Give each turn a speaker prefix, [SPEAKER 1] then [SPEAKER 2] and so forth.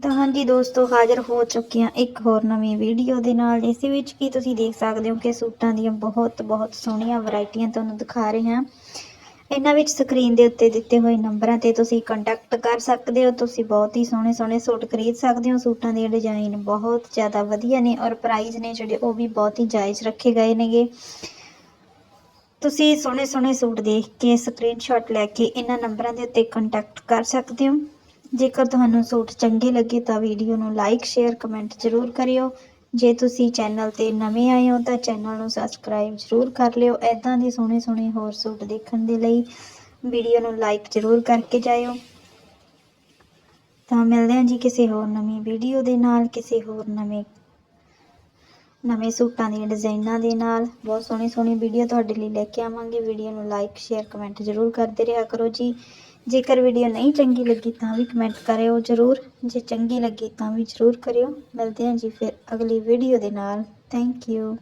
[SPEAKER 1] ਤਾਂ ਹਾਂਜੀ ਦੋਸਤੋ, ਹਾਜ਼ਰ ਹੋ ਚੁੱਕੇ ਹਾਂ ਇੱਕ ਹੋਰ ਨਵੀਂ ਵੀਡੀਓ ਦੇ ਨਾਲ, ਇਸ ਵਿੱਚ ਕੀ ਤੁਸੀਂ ਦੇਖ ਸਕਦੇ ਹੋ ਕਿ ਸੂਟਾਂ ਦੀਆਂ ਬਹੁਤ ਬਹੁਤ ਸੋਹਣੀਆਂ ਵੈਰਾਈਟੀਆਂ ਤੁਹਾਨੂੰ ਦਿਖਾ ਰਹੇ ਹਾਂ। ਇਹਨਾਂ ਵਿੱਚ ਸਕਰੀਨ ਦੇ ਉੱਤੇ ਦਿੱਤੇ ਹੋਏ ਨੰਬਰਾਂ ਤੇ ਤੁਸੀਂ ਕੰਟੈਕਟ ਕਰ ਸਕਦੇ ਹੋ। ਤੁਸੀਂ ਬਹੁਤ ਹੀ ਸੋਹਣੇ ਸੋਹਣੇ ਸੂਟ ਖਰੀਦ ਸਕਦੇ ਹੋ। ਸੂਟਾਂ ਦੇ ਡਿਜ਼ਾਈਨ ਬਹੁਤ ਜ਼ਿਆਦਾ ਵਧੀਆ ਨੇ ਔਰ ਪ੍ਰਾਈਸ ਨੇ ਜਿਹੜੇ ਉਹ ਵੀ ਬਹੁਤ ਹੀ ਜਾਇਜ਼ ਰੱਖੇ ਗਏ ਨੇਗੇ। ਤੁਸੀਂ ਸੋਹਣੇ ਸੋਹਣੇ ਸੂਟ ਦੇਖ ਕੇ ਸਕਰੀਨਸ਼ਾਟ ਲੈ ਕੇ ਇਹਨਾਂ ਨੰਬਰਾਂ ਦੇ ਉੱਤੇ ਕੰਟੈਕਟ ਕਰ ਸਕਦੇ ਹੋ। ਜੇਕਰ ਤੁਹਾਨੂੰ ਸੂਟ ਚੰਗੇ ਲੱਗੇ ਤਾਂ ਵੀਡੀਓ ਨੂੰ ਲਾਈਕ ਸ਼ੇਅਰ ਕਮੈਂਟ ਜ਼ਰੂਰ ਕਰਿਓ। ਜੇ ਤੁਸੀਂ ਚੈਨਲ ਤੇ ਨਵੇਂ ਆਏ ਹੋ ਤਾਂ ਚੈਨਲ ਨੂੰ ਸਬਸਕ੍ਰਾਈਬ ਜ਼ਰੂਰ ਕਰ ਲਿਓ। ਐਦਾਂ ਦੇ ਸੋਹਣੇ ਸੋਹਣੇ ਹੋਰ ਸੂਟ ਦੇਖਣ ਦੇ ਲਈ ਵੀਡੀਓ ਨੂੰ ਲਾਈਕ ਜ਼ਰੂਰ ਕਰਕੇ ਜਾਇਓ। ਤਾਂ ਮਿਲਦੇ ਹਾਂ ਜੀ ਕਿਸੇ ਹੋਰ ਨਵੀਂ ਵੀਡੀਓ ਦੇ ਨਾਲ, ਕਿਸੇ ਹੋਰ ਨਵੇਂ ਨਵੇਂ ਸੂਟਾਂ ਦੀਆਂ ਡਿਜ਼ਾਈਨਾਂ ਦੇ ਨਾਲ। ਬਹੁਤ ਸੋਹਣੀ ਸੋਹਣੀ ਵੀਡੀਓ ਤੁਹਾਡੇ ਲਈ ਲੈ ਕੇ ਆਵਾਂਗੇ। ਵੀਡੀਓ ਨੂੰ ਲਾਈਕ ਸ਼ੇਅਰ ਕਮੈਂਟ ਜ਼ਰੂਰ ਕਰਦੇ ਰਿਹਾ ਕਰੋ ਜੀ। ਜੇਕਰ ਵੀਡੀਓ ਨਹੀਂ ਚੰਗੀ ਲੱਗੀ ਤਾਂ ਵੀ ਕਮੈਂਟ ਕਰਿਓ ਜ਼ਰੂਰ। ਜੇ ਚੰਗੀ ਲੱਗੀ ਤਾਂ ਵੀ ਜ਼ਰੂਰ ਕਰਿਓ। ਮਿਲਦੇ ਹਾਂ ਜੀ ਫਿਰ ਅਗਲੀ ਵੀਡੀਓ ਦੇ ਨਾਲ। Thank you